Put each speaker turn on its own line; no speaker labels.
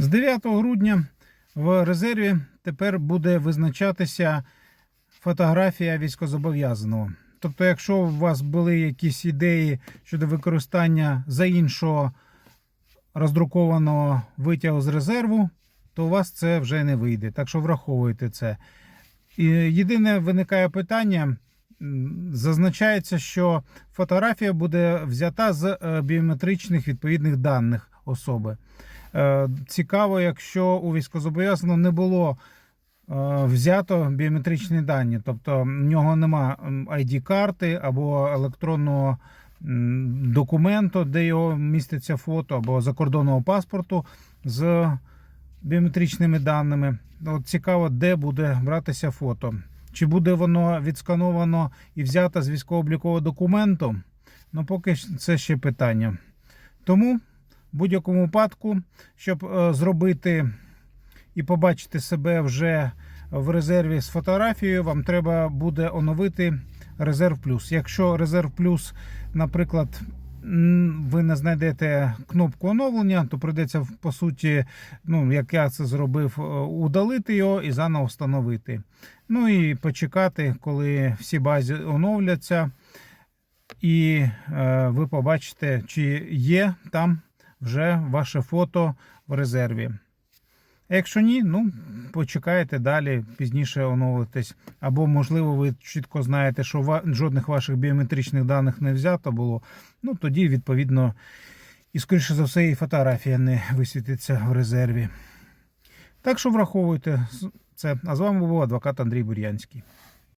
З 9 грудня в резерві тепер буде визначатися фотографія військозобов'язаного. Тобто, якщо у вас були якісь ідеї щодо використання за іншого роздрукованого витягу з резерву, то у вас це вже не вийде. Так що враховуйте це. І єдине виникає питання. Зазначається, що фотографія буде взята з е, біометричних відповідних даних особи. Е, Цікаво, якщо у військовозобов'язаного не було е, взято біометричні дані, тобто в нього нема ID-карти або електронного документу, де його міститься фото, або закордонного паспорту з біометричними даними. От цікаво, де буде братися фото. Чи буде воно відскановано і взято з військово-облікового документу? Ну, поки це ще питання. Тому в будь-якому випадку, щоб е, зробити і побачити себе вже в резерві з фотографією, вам треба буде оновити резерв плюс. Якщо резерв плюс, наприклад, ви не знайдете кнопку оновлення, то прийдеться по суті, ну як я це зробив, е, удалити його і заново встановити. Ну і почекати, коли всі бази оновляться, і е, ви побачите, чи є там вже ваше фото в резерві. Якщо ні, ну почекайте далі, пізніше оновитесь. Або, можливо, ви чітко знаєте, що жодних ваших біометричних даних не взято було. Ну тоді, відповідно, і скоріше за все, і фотографія не висвітиться в резерві. Так що враховуйте це. А з вами був адвокат Андрій Бур'янський.